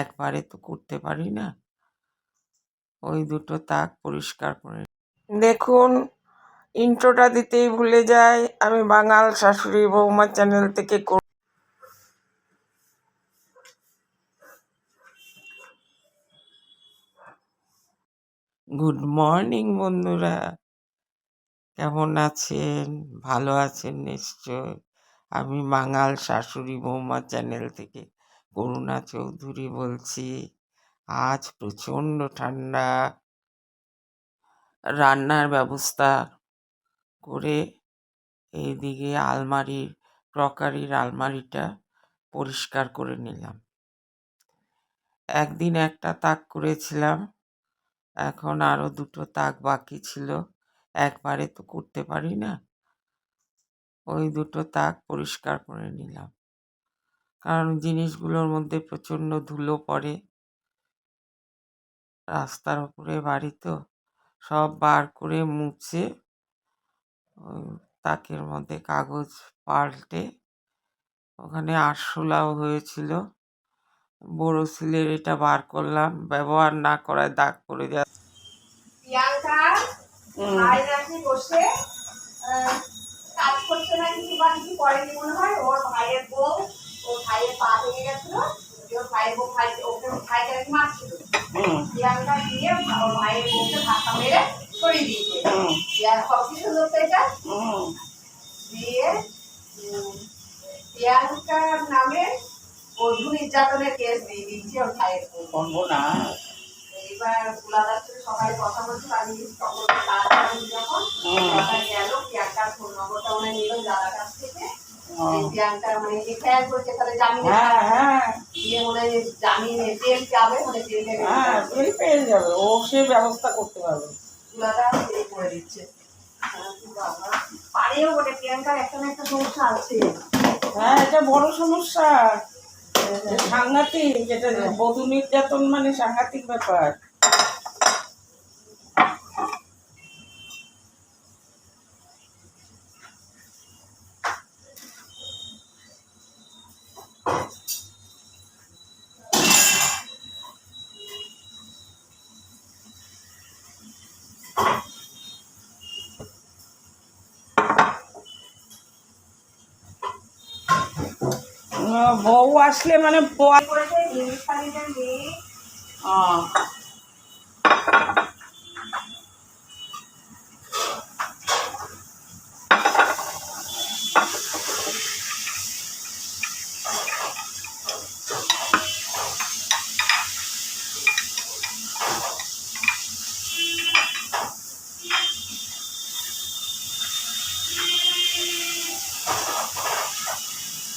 একবারে তো করতে পারি না। ওই দুটো তাক পরিষ্কার করে দেখুন ইন্ট্রোটা দিতেই ভুলে যাই, আমি বাঙাল শাশুড়ি বৌমা চ্যানেল থেকে গুড মর্নিং বন্ধুরা। কেমন আছেন? ভালো আছেন নিশ্চয় আমি বাঙাল শাশুড়ি বৌমা চ্যানেল থেকে করুণা চৌধুরী বলছি, আজ প্রচণ্ড ঠান্ডা। রান্নার ব্যবস্থা করে এইদিকে আলমারির ক্রকারির আলমারিটা পরিষ্কার করে নিলাম। একদিন একটা তাক করেছিলাম, এখন আরও দুটো তাক বাকি ছিল, একবারে তো করতে পারি না। ওই দুটো তাক পরিষ্কার করে নিলাম। কারণ জিনিসগুলোর মধ্যে প্রচণ্ড ধুলো পড়ে। রাস্তার উপরে বাড়ি তো সব বার করে মুছে ওই তাকের মধ্যে কাগজ পাল্টে। ওখানে আরশোলাও হয়েছিল। বোরোসিলের এটা বার করলাম ব্যবহার না করায় দাগ পড়ে যায়। বসে কাজ করছে না কিছু বা কিছু করেনি মনে হয়? ওর ভাইয়ের বউ ওর ভাইয়ের পা ভেঙে গেছিল ওর ভাইয়ের বউ ভাই ওকে ভাইকে মারছিল। প্রিয়াঙ্কা দিয়ে ওর ভাইয়ের বউকে ধাক্কা মেরে সরিয়ে দিয়েছে। প্রিয়াঙ্কা কত সুন্দর তো এটা। দিয়ে উম, নামে বধূ নির্যাতনের কেস দিয়ে দিয়েছে ওর ভাইয়ের বউ। সর্বনাশ এইবার কুলাদার সাথে সবাই কথা বলছিল আমি সকল কাজ যখন গেল প্রিয়াঙ্কার ফোন নম্বরটা উনি নিল দাদার কাছ থেকে। মানে হ্যাঁ হ্যাঁ। হয় মানে হ্যাঁ ও সে ব্যবস্থা করতে পারবে। কুলাদার করে দিচ্ছে। বাবা বটে প্রিয়াঙ্কার একটা একটা সমস্যা আছে। হ্যাঁ এটা বড় সমস্যা। সাংঘাতিক এটা বধূ নির্যাতন মানে সাংঘাতিক ব্যাপার। বউ আসলে মানে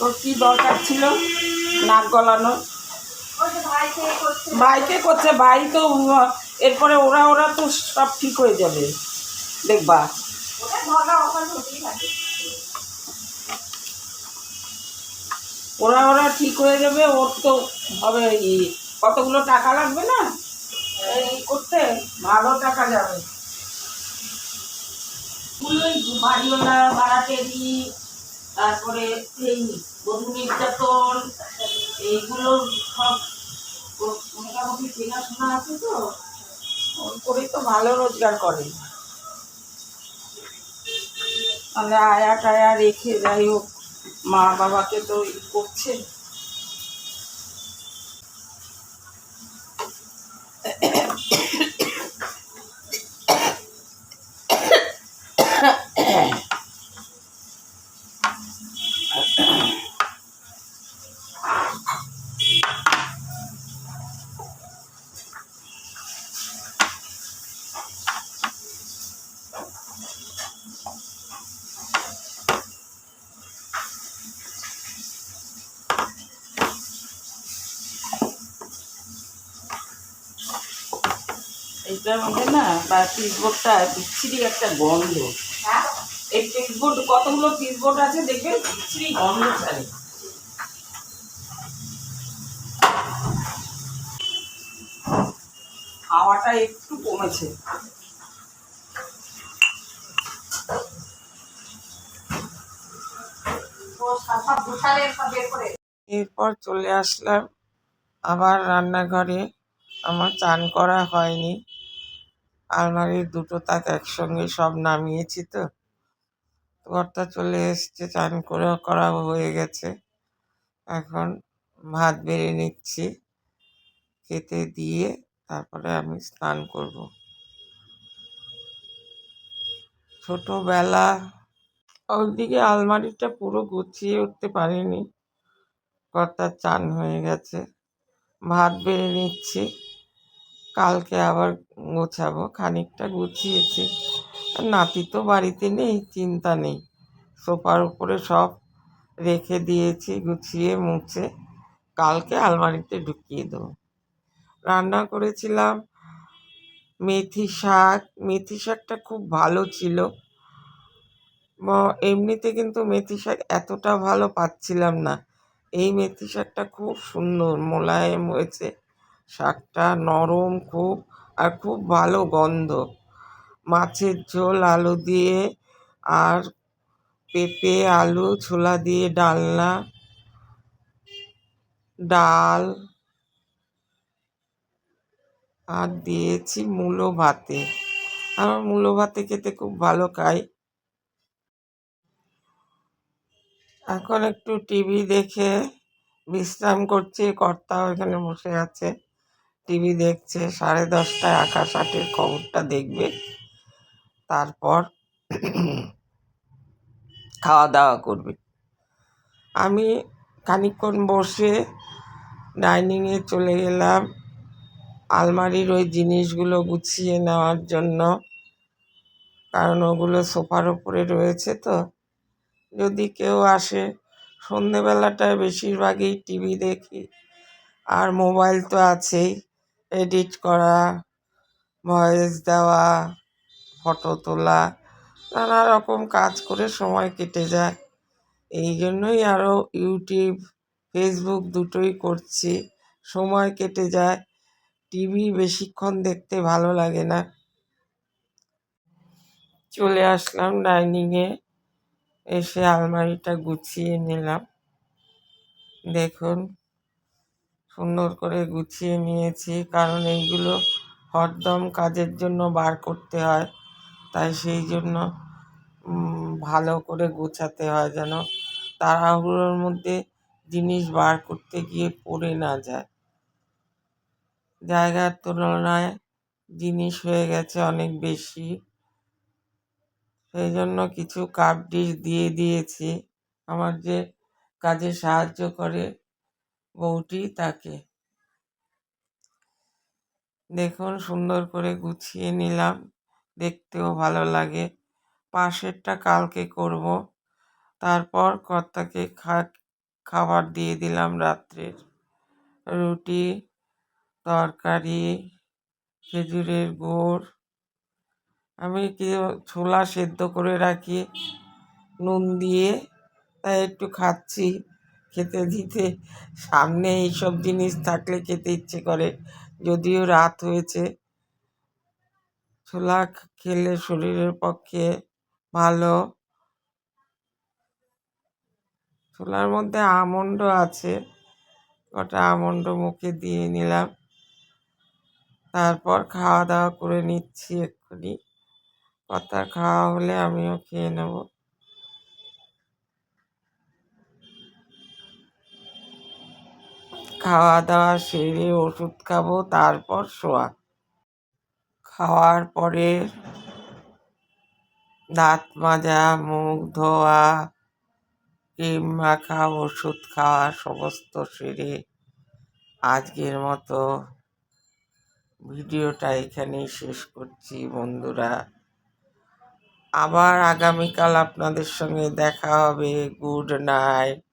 তোর কি দরকার ছিল? নাক গলানো। ভাইকে করছে? বাই তো এরপরে ওরা ওরা তো সব ঠিক হয়ে যাবে। দেখবা। ওরা ওরা ঠিক হয়ে যাবে, ওর তো হবে কতগুলো টাকা লাগবে না? এই করতে ভালো টাকা যাবে। বাড়িওয়ালা ভাড়াটেরি তারপরে এই বধু নির্যাতন, এইগুলো সব মোটামুটি চেনাশোনা আছে তো? করেই তো ভালো রোজগার করে। তাহলে আয়া টায়া রেখে যাই হোক মা বাবাকে তো করছে। এইটার মধ্যে না বা পিসবোর্ডটা বিচ্ছিরি একটা গন্ধ। হ্যাঁ? এই পিসবোর্ড কতগুলো পিসবোর্ড আছে দেখবে? বিচ্ছিরি গন্ধ ছাড়ে। হাওয়াটা একটু কমেছে। এরপর চলে আসলাম আবার রান্নাঘরে। আমার চান করা হয়নি। আলমারির দুটো তাক একসঙ্গে সব নামিয়েছি তো। কর্তা চলে এসছে, চান করে করা হয়ে গেছে। এখন ভাত বেড়ে নিচ্ছি, খেতে দিয়ে তারপরে আমি স্নান করব। ছোটোবেলা ওইদিকে আলমারিটা পুরো গুছিয়ে উঠতে পারিনি কর্তার চান হয়ে গেছে। ভাত বেড়ে নিচ্ছি। কালকে আবার গোছাবো। খানিকটা গুছিয়েছি। নাতি তো বাড়িতে নেই, চিন্তা নেই। সোফার উপরে সব রেখে দিয়েছি, গুছিয়ে মুছে। কালকে আলমারিতে ঢুকিয়ে দেবো। রান্না করেছিলাম মেথি শাক। মেথি শাকটা খুব ভালো ছিল। এমনিতে কিন্তু মেথি শাক এতটা ভালো পাচ্ছিলাম না। এই মেথি শাকটা খুব সুন্দর, মোলায়েম হয়েছে। শাকটা নরম খুব আর খুব ভালো গন্ধ। মাছের ঝোল আলু দিয়ে আর পেঁপে, আলু, ছোলা দিয়ে ডালনা, ডাল আর দিয়েছি মূলো ভাতে। আমার মূলো ভাতে খেতে খুব ভালো খাই। এখন একটু টিভি দেখে বিশ্রাম করছি, কর্তাও এখানে বসে আছে। টিভি দেখছে, সাড়ে দশটায় আকাশ আটের খবরটা দেখবে। তারপর খাওয়া দাওয়া করবে। আমি খানিকক্ষণ বসে ডাইনিংয়ে চলে গেলাম। আলমারির ওই জিনিসগুলো গুছিয়ে নেওয়ার জন্য, কারণ ওগুলো সোফার ওপরে রয়েছে তো। যদি কেউ আসে, সন্ধেবেলাটায় বেশিরভাগই টিভি দেখি, আর মোবাইল তো আছেই। এডিট করা, ভয়েস দেওয়া, ফটো তোলা, নানা রকম কাজ করে সময় কেটে যায়। এই জন্যই আরও ইউটিউব, ফেসবুক দুটোই করছি। সময় কেটে যায়, টিভি বেশিক্ষণ দেখতে ভালো লাগে না। চলে আসলাম ডাইনিংয়ে, এসে আলমারিটা গুছিয়ে নিলাম। দেখুন সুন্দর করে গুছিয়ে নিয়েছি, কারণ এইগুলো হরদম কাজের জন্য বার করতে হয়। তাই সেই জন্য ভালো করে গোছাতে হয় যেন তাড়াহুড়োর মধ্যে জিনিস বার করতে গিয়ে পড়ে না যায়। জায়গার তুলনায় জিনিস হয়ে গেছে অনেক বেশি। সেই জন্য কিছু কাপ ডিশ দিয়ে দিয়েছি। আমার যে কাজে সাহায্য করে বউটি তাকে। দেখুন, সুন্দর করে গুছিয়ে নিলাম। দেখতেও ভালো লাগে। পাশেরটা কালকে করব। তারপর কর্তাকে খা খাবার দিয়ে দিলাম রাত্রের। রুটি, তরকারি, খেজুরের গুড়। আমি কি ছোলা সেদ্ধ করে রাখি? নুন দিয়ে, তাই একটু খাচ্ছি। খেতে দিতে। সামনে এইসব জিনিস থাকলে খেতে ইচ্ছে করে। যদিও রাত হয়েছে। ছোলা খেলে শরীরের পক্ষে ভালো। ছোলার মধ্যে আমন্ড আছে। কটা আমন্ড মুখে দিয়ে নিলাম। তারপর খাওয়া দাওয়া করে নিচ্ছি এক্ষুনি। কথা খাওয়া হলে আমিও খেয়ে নেব। খাওয়া দাওয়া সেরে ওষুধ খাব, তারপর শোয়া। খাওয়ার পরে দাঁত মাজা, মুখ ধোয়া, ক্রিম মাখা, ওষুধ খাওয়া, সমস্ত সেরে আজকের মতো ভিডিওটা এখানেই শেষ করছি বন্ধুরা। আবার আগামীকাল আপনাদের সঙ্গে দেখা হবে। Good night.